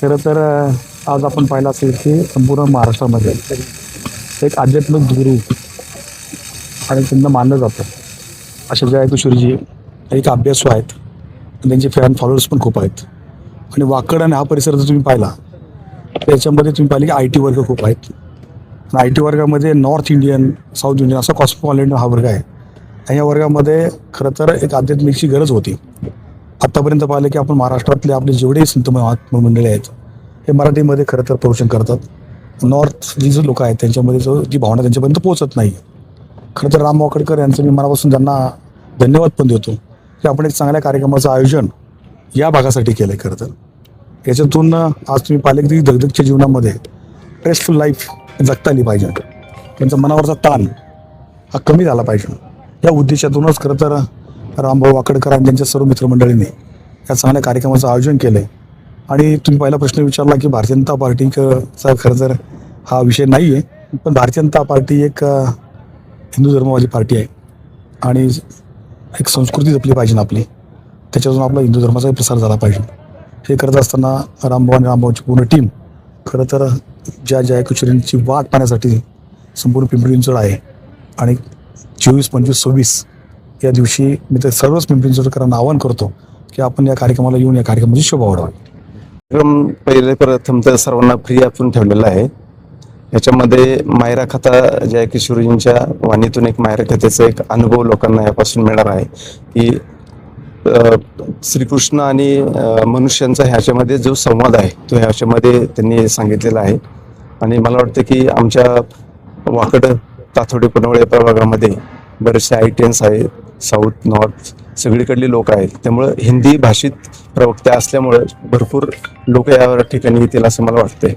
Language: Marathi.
खरं तर आज आपण पाहिलं असेल की संपूर्ण महाराष्ट्रामध्ये एक आध्यात्मिक गुरु आणि त्यांना मानलं जातं. अशा जय किशोरजी एक अभ्यासू आहेत. आणि त्यांचे फॅन फॉलोअर्स पण खूप आहेत. आणि वाकड आणि हा परिसर जर तुम्ही पाहिला त्याच्यामध्ये तुम्ही पाहिले की आय टी वर्ग खूप आहेत. आणि आय टी वर्गामध्ये नॉर्थ इंडियन साऊथ इंडियन असा कॉस्मोपॉलिटन हा वर्ग आहे. आणि या वर्गामध्ये खरं तर एक आध्यात्मिकची गरज होती. आत्तापर्यंत पाहिलं की आपण महाराष्ट्रातले आपले जेवढे संत महात्मा मंडळी आहेत हे मराठीमध्ये खरं तर प्रवचन करतात. नॉर्थ जी जे लोक आहेत त्यांच्यामध्ये जो जी भावना त्यांच्यापर्यंत पोहोचत नाही. खरं तर राम वाकडकर यांचं मी मनापासून त्यांना धन्यवाद पण देतो की आपण एक चांगल्या कार्यक्रमाचं आयोजन या भागासाठी केलं आहे खरं तर. याच्यातून आज तुम्ही पाहिले की दगदगच्या जीवनामध्ये स्ट्रेसफुल लाईफ जगता आली पाहिजे. त्यांचा मनावरचा ताण हा कमी झाला पाहिजे. या उद्देशातूनच खरं तर रामभाऊ वाकडकर आणि त्यांच्या सर्व मित्रमंडळींनी या चांगल्या कार्यक्रमाचं आयोजन केलं आहे आणि तुम्ही पहिला प्रश्न विचारला की भारतीय जनता पार्टीचा खरं तर हा विषय नाही आहे पण भारतीय जनता पार्टी एक हिंदू धर्मवादी पार्टी आहे. आणि एक संस्कृती जपली पाहिजे ना आपली त्याच्यातून आपला हिंदू धर्माचाही प्रसार झाला पाहिजे. हे करत असताना रामभाऊ आणि रामभाऊची पूर्ण टीम खरं तर ज्या ज्या किशोरींची वाट पाहण्यासाठी संपूर्ण पिंपरी चिंचवड आहे. आणि चोवीस पंचवीस सव्वीस या दिवशी मी तर सर्वच पिंपरी चिंचवडकरांना आवाहन करतो की आपण या कार्यक्रमाला येऊन या कार्यक्रमाची शोभा वाढवावी. कार्यक्रम पहिले प्रथम तर सर्वांना फ्री आपण ठेवलेला आहे. याच्यामध्ये मायरा कथा जय किशोरजींच्या वाणीतून एक मायरा कथेचा एक अनुभव लोकांना यापासून मिळणार आहे की श्रीकृष्ण आणि मनुष्यांचा ह्याच्यामध्ये जो संवाद आहे तो ह्याच्यामध्ये त्यांनी सांगितलेला आहे. आणि मला वाटतं की आमच्या वाकड तातोडी पनवळे प्रभागामध्ये बरेचसे आय टी एन्स आहेत साऊथ नॉर्थ सगळीकडली लोक आहेत. त्यामुळं हिंदी भाषित प्रवक्त्या असल्यामुळं भरपूर लोक या ठिकाणी येतील असं मला वाटतंय.